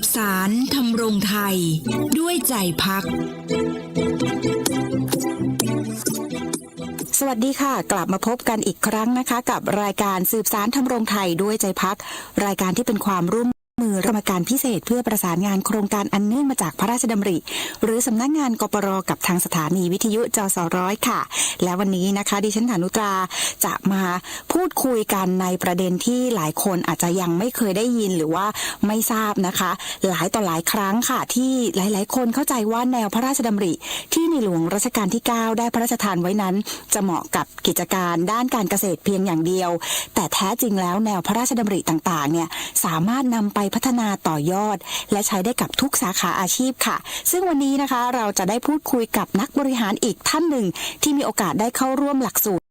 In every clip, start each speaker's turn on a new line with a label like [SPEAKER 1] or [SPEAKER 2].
[SPEAKER 1] บสารทำรงไทย ด้วยใจพัก
[SPEAKER 2] สวัสดีค่ะ กลับมาพบกันอีกครั้งนะคะ กับรายการสืบสารทำรงไทยด้วยใจพัก รายการที่เป็นความร่วม มือกรรมการพิเศษเพื่อประสานงานโครงการอันเนื่องมาจากพระราชดำริ หรือสำนักงานกปรกับทางสถานีวิทยุจสร้อยค่ะ และวันนี้นะคะดิฉันฐานุตราจะมาพูดคุยกันในประเด็นที่หลายคนอาจจะยังไม่เคยได้ยินหรือว่าไม่ทราบนะคะ หลายต่อหลายครั้งค่ะ ที่หลาย ๆ คนเข้าใจว่าแนวพระราชดำริ ที่ในหลวงรัชกาลที่ 9 ได้พระราชทานไว้นั้น จะเหมาะกับกิจการด้านการเกษตรเพียงอย่างเดียว แต่แท้จริงแล้วแนวพระราชดำริต่าง ๆ เนี่ยสามารถนำไปพัฒนาต่อยอด และใช้ได้กับทุกสาขาอาชีพค่ะ ซึ่งวันนี้นะคะเราจะได้พูดคุยกับนักบริหารอีกท่านหนึ่ง ที่มีโอกาสได้เข้าร่วมหลักสูตร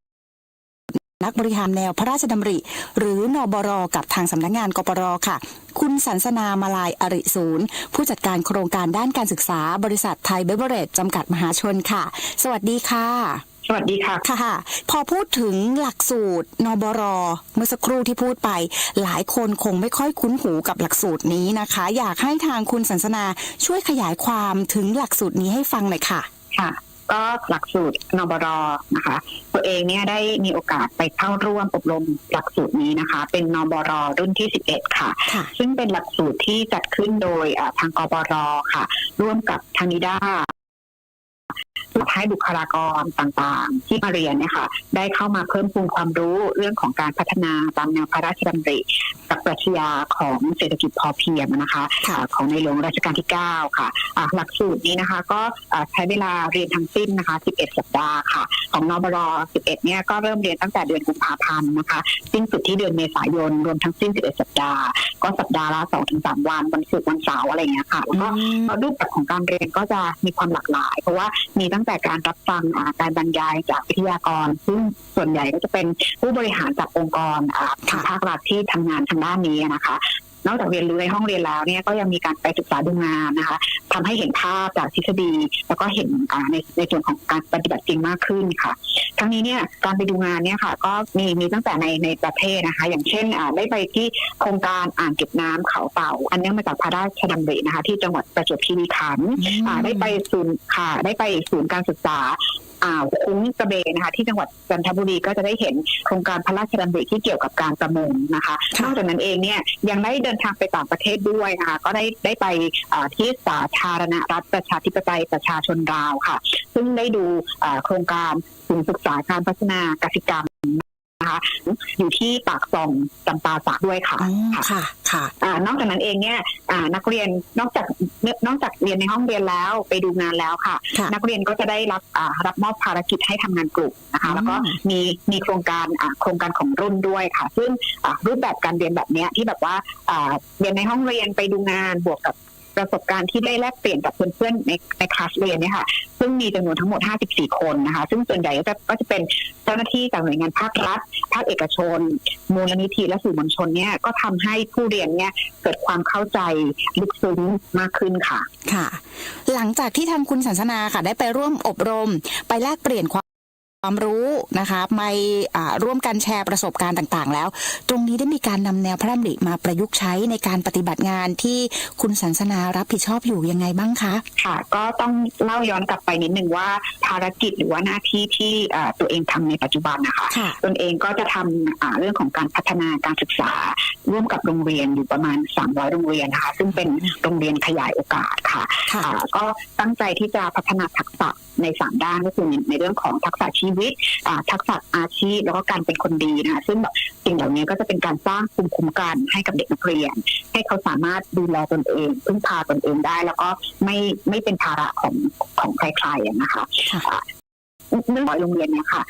[SPEAKER 2] นักบริหารแนวพระราชดำริ หรือนบรกับทางสำนักงานกปรค่ะ คุณสันสนามาลายอริศูนย์ ผู้จัดการโครงการด้านการศึกษาบริษัทไทยเบเวอเรจจำกัดมหาชนค่ะ สวัสดีค่ะ
[SPEAKER 3] สวัสดีค่ะ
[SPEAKER 2] ค่ะ พอพูดถึงหลักสูตรนบร เมื่อสักครู่ที่พูดไป หลายคนคงไม่ค่อยคุ้นหูกับหลักสูตรนี้นะคะ อยากให้ทางคุณสันสนาช่วยขยายความถึงหลักสูตรนี้ให้ฟังหน่อยค่ะ
[SPEAKER 3] ค่ะ ก็หลักสูตรนบรนะคะ ตัวเองเนี่ยได้มีโอกาสไปเข้าร่วมอบรมหลักสูตรนี้นะคะ เป็นนบรรุ่นที่ 11 ค่ะ
[SPEAKER 2] ค่ะ
[SPEAKER 3] ซึ่งเป็นหลักสูตรที่จัดขึ้นโดยอ่าทางกบรค่ะ ร่วมกับทางนิด้า ให้บุคลากรต่างๆ ที่มาเรียนเนี่ยค่ะได้เข้ามาเพิ่มพูนความรู้เรื่องของการพัฒนาตามแนวพระราชดำริกับปรัชญาของเศรษฐกิจพอเพียงนะคะ
[SPEAKER 2] ค่ะ
[SPEAKER 3] อ่าของในหลวงรัชกาลที่ 9 ค่ะอ่าหลักสูตรนี้นะคะก็อ่าใช้เวลาเรียนทั้งสิ้นนะคะ 11 สัปดาห์ค่ะ ของนบร11 เนี่ยก็เริ่มเรียนตั้งแต่เดือนกุมภาพันธ์นะคะ สิ้นสุดที่เดือนเมษายนรวมทั้งสิ้น 11 สัปดาห์ ก็สัปดาห์ละ 2-3 วันวันศุกร์วันเสาร์อะไรอย่างเงี้ยค่ะแล้วก็รูปแบบของการเรียนก็จะมีความหลากหลาย เพราะว่ามีตั้งแต่การรับฟังการบรรยายจากวิทยากร ซึ่งส่วนใหญ่ก็จะเป็นผู้บริหารจากองค์กรทางภาครัฐที่ทำงานทางด้านนี้นะคะ นอกจากเรียนรู้ในห้องเรียนแล้วเนี่ยก็ยังมีการไปศึกษาดูงานนะคะทำให้เห็นภาพจากทฤษฎี แล้วก็เห็นในในส่วนของการปฏิบัติจริงมากขึ้นค่ะทั้งนี้เนี่ยการไปดูงานเนี่ยค่ะ ก็มีมีตั้งแต่ในในประเทศนะคะ อย่างเช่นได้ไปที่โครงการอ่างเก็บน้ำเขาเต่า อันเนื่องมาจากพระราชดำรินะคะ ที่จังหวัดประจวบคีรีขันธ์ได้ไปศูนย์ค่ะได้ไปศูนย์การศึกษา อ่าวคุ้งกระเบนนะคะ ที่จังหวัดจันทบุรีก็จะได้เห็นโครงการพระราชดำริที่เกี่ยวกับการประมงนะคะ
[SPEAKER 2] ค่ะ
[SPEAKER 3] นอกจากนั้นเองเนี่ยยังได้เดินทางไปต่างประเทศด้วยนะคะก็ได้ได้ไปอ่าที่สาธารณรัฐประชาธิปไตยประชาชนลาวค่ะ ซึ่งได้ดูอ่าโครงการศูนย์ศึกษาการพัฒนากสิกรรม นะคะอยู่ที่ปากซองจำปาสักด้วยค่ะ
[SPEAKER 2] อ๋อ
[SPEAKER 3] ค่ะ
[SPEAKER 2] ค่ะค่ะ
[SPEAKER 3] อ่านอกจากนั้นเองเนี่ยอ่านักเรียนนอกจากนอกจากเรียนในห้องเรียนแล้วไปดูงานแล้วค่ะ
[SPEAKER 2] ค่ะ
[SPEAKER 3] นักเรียนก็จะได้รับอ่ารับมอบภารกิจให้ทำงานกลุ่มนะคะ
[SPEAKER 2] อืม
[SPEAKER 3] แล้วก็มีมีโครงการอ่าโครงการของรุ่นด้วยค่ะ ซึ่งอ่ารูปแบบการเรียนแบบเนี้ยที่แบบว่าอ่าเรียนในห้องเรียนไปดูงานบวกกับ ประสบการณ์ที่ได้แลกเปลี่ยนกับเพื่อนๆในในคลาสเรียนเนี่ยค่ะซึ่งมีจำนวนทั้งหมด 54 คนนะคะ ซึ่งส่วนใหญ่ก็จะก็จะเป็นเจ้าหน้าที่จากหน่วยงานภาครัฐ ภาคเอกชน มูลนิธิและสื่อมวลชนเนี่ยก็ทำให้ผู้เรียนเนี่ยเกิดความเข้าใจลึกซึ้งมากขึ้นค่ะ
[SPEAKER 2] ค่ะ หลังจากที่ทางคุณสันสนาค่ะ ได้ไปร่วมอบรม ไปแลกเปลี่ยนความ ความรู้นะคะไปอ่าร่วมกันแชร์ประสบการณ์ต่าง ๆ แล้ว ตรงนี้ได้มีการนำแนวพระดำริมาประยุกต์ใช้ในการปฏิบัติงานที่คุณสันสนารับผิดชอบอยู่ยังไงบ้างคะ
[SPEAKER 3] ค่ะก็ต้องเล่าย้อนกลับไปนิดนึงว่าภารกิจหรือว่าหน้าที่ที่เอ่อตัวเองทำในปัจจุบันนะคะ
[SPEAKER 2] ค่ะ
[SPEAKER 3] ตนเองก็จะทำอ่าเรื่องของการพัฒนาการศึกษา ร่วมกับโรงเรียนอยู่ประมาณ 300 โรงเรียนนะคะ ซึ่งเป็นโรงเรียนขยายโอกาสค่ะ
[SPEAKER 2] ค่ะ
[SPEAKER 3] อ่าก็ตั้งใจที่จะพัฒนาทักษะในสามด้านก็คือในเรื่องของทักษะชีวิตอ่าทักษะอาชีพแล้วก็การเป็นคนดีนะคะซึ่งแบบสิ่งเหล่านี้ก็จะเป็นการสร้างภูมิคุ้มกันให้กับเด็กนักเรียน ให้เขาสามารถดูแลตนเองพึ่งพาตนเองได้ แล้วก็ไม่ไม่เป็นภาระของของใครๆอะนะคะ
[SPEAKER 2] ค่ะ
[SPEAKER 3] อ่า เนื่องจากโรงเรียนเนี่ยค่ะ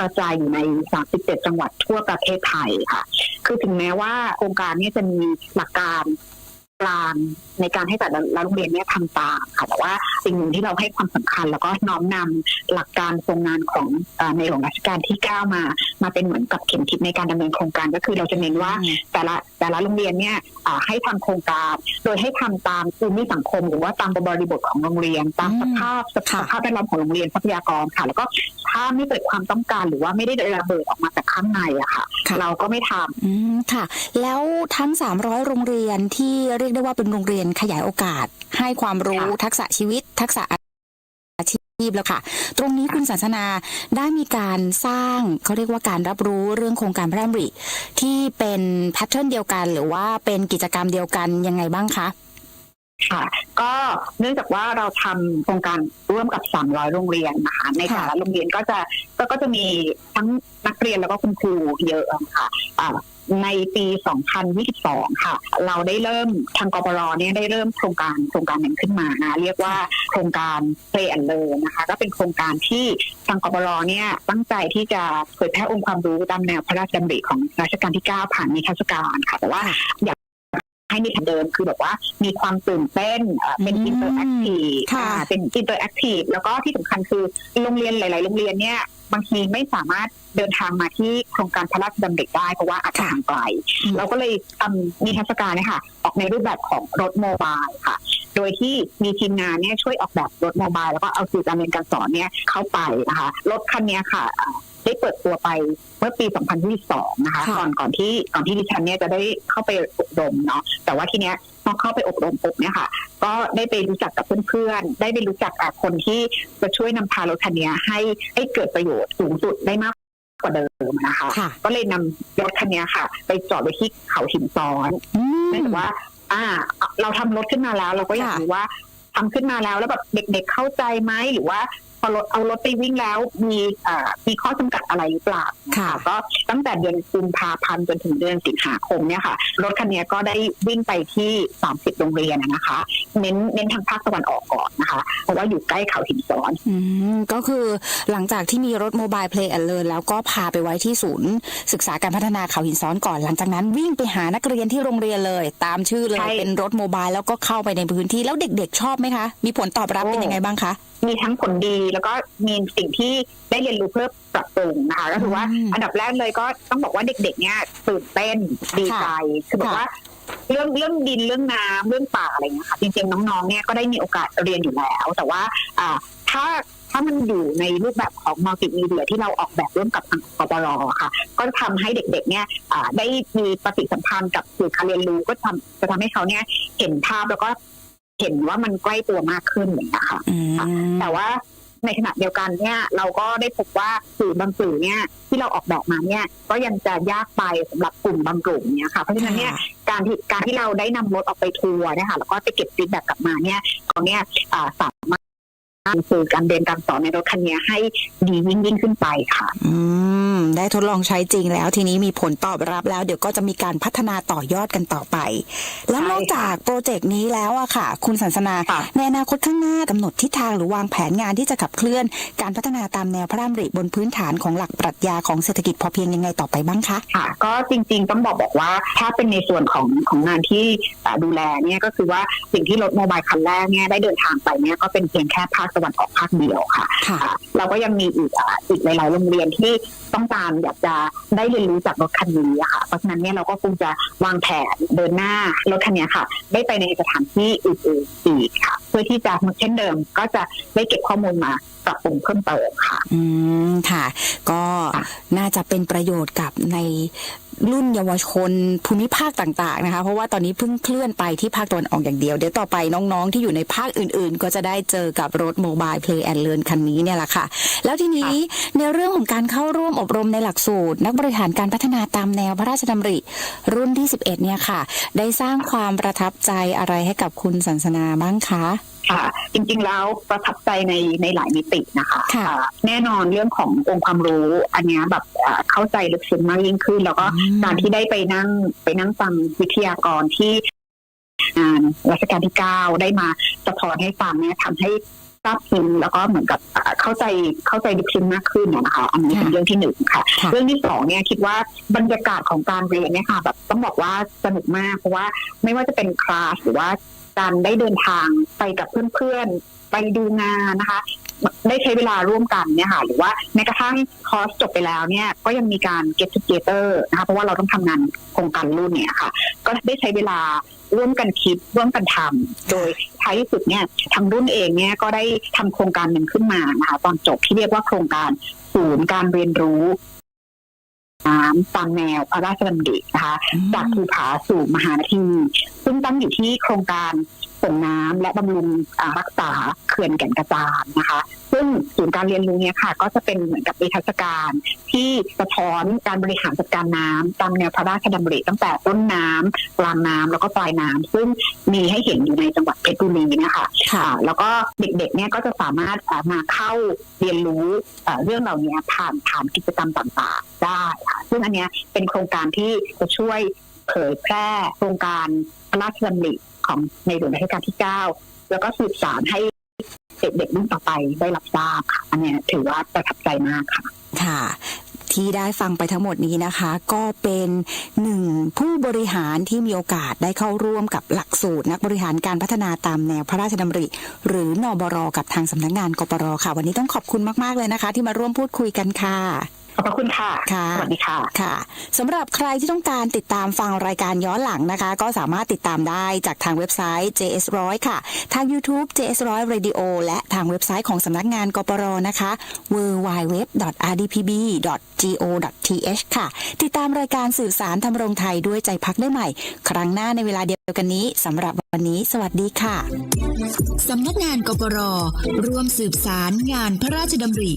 [SPEAKER 3] กระจายอยู่ใน 37 จังหวัดทั่วประเทศไทยค่ะ คือถึงแม้ว่าโครงการนี้จะมีหลักการ กลางในการให้แต่ละโรงเรียนเนี่ยทำตามค่ะแต่ว่าสิ่งหนึ่งที่เราให้ความสำคัญ แล้วก็น้อมนำหลักการทรงงานของเอ่อในหลวงรัชกาลที่ 9 มา มาเป็นเหมือนกับเข็มทิศในการดำเนินโครงการก็คือเราจะเน้นว่าแต่ละแต่ละโรงเรียนเนี่ยอ่าให้ทำโครงการ โดยให้ทำตามภูมิสังคม หรือว่าตามบริบทของโรงเรียน ตาม
[SPEAKER 2] อืม
[SPEAKER 3] สภาพส
[SPEAKER 2] ค่ะ
[SPEAKER 3] ภาพแวดล้อมของโรงเรียนทรัพยากรค่ะ แล้วก็ถ้าไม่เกิดความต้องการหรือว่าไม่ได้ระเบิดออกมาจากข้างในอะค่ะ
[SPEAKER 2] ค่ะ
[SPEAKER 3] เราก็ไม่ทำ
[SPEAKER 2] อืมค่ะ แล้วทั้ง 300 โรงเรียนที่เรียกยกได้ว่าเป็นโรงเรียนขยายโอกาส ให้ความรู้
[SPEAKER 3] ค่ะ
[SPEAKER 2] ทักษะชีวิต ทักษะอาชีพแล้วค่ะ ตรงนี้คุณศาสนาได้มีการสร้างเขาเรียกว่าการรับรู้เรื่องโครงการพระดำริที่เป็นแพทเทิร์นเดียวกัน หรือว่าเป็นกิจกรรมเดียวกันยังไงบ้างคะ
[SPEAKER 3] ค่ะก็เนื่องจากว่าเราทำโครงการร่วมกับ 300 โรงเรียนนะคะในแต่ละโรงเรียนก็จะก็ก็จะมีทั้งนักเรียนแล้วก็คุณครูเยอะค่ะอ่า ในปี 2022 ค่ะ เราได้เริ่มทางกปรเนี่ยได้เริ่มโครงการโครงการหนึ่งขึ้นมานะเรียกว่าโครงการ Play and Learn นะคะ ก็เป็นโครงการที่ทางกปรเนี่ยตั้งใจที่จะเผยแพร่องค์ความรู้ตามแนวพระราชดำริของรัชกาลที่ 9 ผ่านนิทรรศการค่ะแต่ว่าอยากให้มีทางเดิมคือแบบว่ามีความตื่นเต้นเอ่อเป็น
[SPEAKER 2] อืม
[SPEAKER 3] อินเตอร์แอคทีฟ
[SPEAKER 2] ค่ะ
[SPEAKER 3] เป็นอินเตอร์แอคทีฟแล้วก็ที่สำคัญคือโรงเรียนหลาย ๆ โรงเรียนเนี่ยบางทีไม่สามารถ เดินทางมาที่โครงการพระราชดำริได้เพราะว่าอาจจะห่างไกล
[SPEAKER 2] อืม
[SPEAKER 3] เราก็เลยทำนิทรรศการเนี่ยค่ะออกในรูปแบบของรถโมบายค่ะ โดยที่มีทีมงานเนี่ยช่วยออกแบบรถโมบายแล้วก็เอาสื่อการเรียนการสอนเนี่ยเข้าไปนะคะรถคันเนี้ยค่ะอ่าได้เปิดตัวไปเมื่อปี 2022 นะคะ
[SPEAKER 2] ค่ะ
[SPEAKER 3] ก่อนก่อนที่ก่อนที่ดิฉันเนี่ยจะได้เข้าไปอบรมเนาะ แต่ว่าทีเนี้ยพอเข้าไปอบรมปุ๊บเนี่ยค่ะ ก็ได้ไปรู้จักกับเพื่อนๆ ได้ไปรู้จักกับคนที่จะช่วยนำพารถคันเนี้ยให้ให้เกิดประโยชน์สูงสุดได้มาก กว่าเดิมนะคะ
[SPEAKER 2] ค่ะ
[SPEAKER 3] ก็เลยนำรถคันเนี้ยค่ะ ไปจอดไว้ที่เขาหินซ้อน
[SPEAKER 2] อืม
[SPEAKER 3] เนื่องจากว่า อ่า เราทำรถขึ้นมาแล้ว เราก็อยาก
[SPEAKER 2] ค่ะ
[SPEAKER 3] รู้ว่าทำขึ้นมาแล้วแล้วแบบเด็ก ๆเข้าใจไหมหรือว่า พอรถเอารถไปวิ่งแล้วมีอ่ามีข้อจำกัดอะไรหรือเปล่า
[SPEAKER 2] ค่ะ
[SPEAKER 3] ก็ตั้งแต่เดือนกุมภาพันธ์จนถึงเดือนสิงหาคมเนี่ยค่ะ รถคันนี้ก็ได้วิ่งไปที่ 30 โรงเรียนนะคะ เน้นเน้นทางภาคตะวันออกก่อนนะคะ เพราะว่าอยู่ใกล้เขาหินซ้อน
[SPEAKER 2] อืมก็คือหลังจากที่มีรถโมบาย Play and Learn แล้วก็พาไปไว้ที่ศูนย์ ศึกษาการพัฒนาเขาหินซ้อนก่อน หลังจากนั้นวิ่งไปหานักเรียนที่โรงเรียนเลย ตามชื่อเลย
[SPEAKER 3] ใช่
[SPEAKER 2] เป็นรถโมบายแล้วก็เข้าไปในพื้นที่แล้วเด็กๆชอบไหมคะ มีผลตอบรับ
[SPEAKER 3] โอ้
[SPEAKER 2] เป็นยังไงบ้างคะ
[SPEAKER 3] มีทั้งผลดีแล้วก็มีสิ่งที่ได้เรียนรู้เพื่อปรับปรุงนะคะก็คือว่า
[SPEAKER 2] อืม
[SPEAKER 3] อันดับแรกเลยก็ต้องบอกว่าเด็ก ๆ เนี่ยตื่นเต้นดีใจคือแบบว่าเรื่องเรื่องดินเรื่องน้ำเรื่องป่าอะไรเงี้ยค่ะจริงๆน้องๆเนี่ยก็ได้มีโอกาสเรียนอยู่แล้ว แต่ว่าอ่าถ้าถ้ามันอยู่ในรูปแบบของมัลติมีเดียที่เราออกแบบร่วมกับทางกปรค่ะ ก็จะทำให้เด็กๆเนี่ยอ่าได้มีปฏิสัมพันธ์กับสื่อการเรียนรู้ก็ทำจะทำให้เขาเนี่ยเห็นภาพแล้วก็เห็นว่ามันใกล้ตัวมากขึ้นอย่างเงี้ยค่ะ
[SPEAKER 2] อืม
[SPEAKER 3] แต่ว่า ในขณะเดียวกันเนี่ยเราก็ได้พบว่าสื่อบางสื่อเนี่ยที่เราออกแบบมาเนี่ยก็ยังจะยากไปสำหรับกลุ่มบางกลุ่มเนี่ยค่ะเพราะฉะนั้นเนี่ยการที่การที่เราได้นำรถออกไปทัวร์เนี่ยค่ะแล้วก็ไปเก็บฟีดแบ็กกลับมาเนี่ยเขาเนี่ยอ่าสามารถ สื่อการเรียนการสอนในรถคันนี้ให้ดียิ่งยิ่งขึ้นไปค่ะ
[SPEAKER 2] อืม ได้ทดลองใช้จริงแล้ว ทีนี้มีผลตอบรับแล้ว เดี๋ยวก็จะมีการพัฒนาต่อยอดกันต่อไป แล้วนอกจากโปรเจกต์นี้แล้วอะค่ะ คุณสันสนา
[SPEAKER 3] ค่ะ
[SPEAKER 2] ในอนาคตข้างหน้ากำหนดทิศทางหรือวางแผนงานที่จะขับเคลื่อน การพัฒนาตามแนวพระรามริบนพื้นฐานของหลักปรัชญาของเศรษฐกิจพอเพียงยังไงต่อไปบ้างคะ
[SPEAKER 3] ค่ะ ก็จริง ๆ ต้องบอกบอกว่าถ้าเป็นในส่วนของของงานที่อ่าดูแลเนี่ยก็คือว่าสิ่งที่รถโมบายคันแรกเนี่ยได้เดินทางไปเนี่ยก็เป็นเพียงแค่ภาคตะวันออกภาคเดียวค่ะ
[SPEAKER 2] ค่ะ
[SPEAKER 3] อ่าเราก็ยังมีอีกอ่าอีกหลายๆโรงเรียนที่ต้องการอยากจะได้เรียนรู้จากรถคันนี้อะค่ะ เพราะฉะนั้นเนี่ยเราก็คงจะวางแผนเดินหน้ารถคันนี้ค่ะ ได้ไปในสถานที่อื่นๆอีกค่ะ เพื่อที่จะเช่นเดิมก็จะได้เก็บข้อมูลมาปรับปรุงเพิ่มเติมค่ะ
[SPEAKER 2] อืมค่ะ ก็
[SPEAKER 3] ค่ะ
[SPEAKER 2] น่าจะเป็นประโยชน์กับใน รุ่นเยาวชนภูมิภาคต่างๆนะคะเพราะว่าตอนนี้เพิ่งเคลื่อนไปที่ภาคตะวันออกอย่างเดียว เดี๋ยวต่อไปน้องๆ ที่อยู่ในภาคอื่นๆ ก็จะได้เจอกับรถโมบาย Play and Learn คันนี้เนี่ยแหละค่ะ แล้วทีนี้ในเรื่องของการเข้าร่วมอบรมในหลักสูตร นักบริหารการพัฒนาตามแนวพระราชดำริ รุ่นที่ 11 เนี่ยค่ะ ได้สร้างความประทับใจอะไรให้กับคุณสันสนาบ้างคะ
[SPEAKER 3] ค่ะ จริงๆแล้วประทับใจในในหลายมิตินะคะ
[SPEAKER 2] ค่ะ
[SPEAKER 3] อ่าแน่นอนเรื่องขององค์ความรู้ อันเนี้ยแบบอ่าเข้าใจลึกซึ้งมากยิ่งขึ้น แล้วก็
[SPEAKER 2] อืม
[SPEAKER 3] การที่ได้ไปนั่งไปนั่งฟังวิทยากรที่งานรัชกาลที่เก้าได้มาสะท้อนให้ฟังเนี่ยทำให้ทราบซึ้งแล้วก็เหมือนกับอ่าเข้าใจเข้าใจลึกซึ้งมากขึ้นนะคะ อันนี้เป็นเรื่องที่หนึ่งค่ะ
[SPEAKER 2] ค่ะ
[SPEAKER 3] เรื่องที่สองเนี่ยคิดว่าบรรยากาศของการเรียนเนี่ยค่ะแบบต้องบอกว่าสนุกมากเพราะว่า ไม่ว่าจะเป็นคลาสหรือว่า การได้เดินทางไปกับเพื่อนๆ ไปดูงานนะคะ ได้ใช้เวลาร่วมกันเนี่ยค่ะ หรือว่าแม้กระทั่งคอร์สจบไปแล้วเนี่ย ก็ยังมีการ get together นะคะ เพราะว่าเราต้องทำงานโครงการรุ่นเนี่ยค่ะ ก็ได้ใช้เวลาร่วมกันคิดร่วมกันทำโดยท้ายที่สุดเนี่ยทางรุ่นเองเนี่ยก็ได้ทำโครงการหนึ่งขึ้นมานะคะตอนจบที่เรียกว่าโครงการศูนย์การเรียนรู้ น้ำตามแนวพระราชดำรินะคะจากภูผาสู่มหานทีซึ่งตั้งอยู่ที่โครงการ ส่งน้ำและบำรุงอ่ารักษาเขื่อนแก่นกระจานนะคะ ซึ่งศูนย์การเรียนรู้เนี่ยค่ะ ก็จะเป็นเหมือนกับนิทรรศการที่สะท้อนการบริหารจัดการน้ำตามแนวพระราชดำริตั้งแต่ต้นน้ำกลางน้ำแล้วก็ปลายน้ำซึ่งมีให้เห็นอยู่ในจังหวัดเพชรบุรีเนะคะ
[SPEAKER 2] ค่ะ
[SPEAKER 3] อ่าแล้วก็เด็กๆเนี่ยก็จะสามารถอ่ามาเข้าเรียนรู้อ่าเรื่องเหล่านี้ผ่านผ่านกิจกรรมต่างๆได้ค่ะซึ่งอันเนี้ยเป็นโครงการที่จะช่วยเผยแพร่โครงการพระราชดำริ ของในหลวงรัชกาลที่ 9 แล้วก็สืบสานให้เด็กๆรุ่นต่อไปได้รับทราบค่ะอันนี้ถือว่าประทับใจมากค่ะ
[SPEAKER 2] ค่ะที่ได้ฟังไปทั้งหมดนี้นะคะ ก็เป็นหนึ่งผู้บริหารที่มีโอกาสได้เข้าร่วมกับหลักสูตร นักบริหารการพัฒนาตามแนวพระราชดำริ หรือนบรกับทางสำนักงานกปรค่ะ วันนี้ต้องขอบคุณมาก ๆ เลยนะคะ ที่มาร่วมพูดคุยกันค่ะ
[SPEAKER 3] ขอบพระคุณค่ะ
[SPEAKER 2] ค่ะ
[SPEAKER 3] สวัสดีค่ะ
[SPEAKER 2] ค่ะสำหรับใครที่ต้องการติดตามฟังรายการย้อนหลังนะคะ ก็สามารถติดตามได้จากทางเว็บไซต์ JS100 ค่ะ ทาง YouTube JS100 Radio และทางเว็บไซต์ของสำนักงานกปรนะคะ www.rdpb.go.th ค่ะ ติดตามรายการสื่อสารทำรงไทยด้วยใจพักได้ใหม่ ครั้งหน้าในเวลาเดียวกันนี้สำหรับวันนี้ สวัสดีค่ะ
[SPEAKER 1] สำนักงานกปรร่วมสืบสารงานพระราชดำริ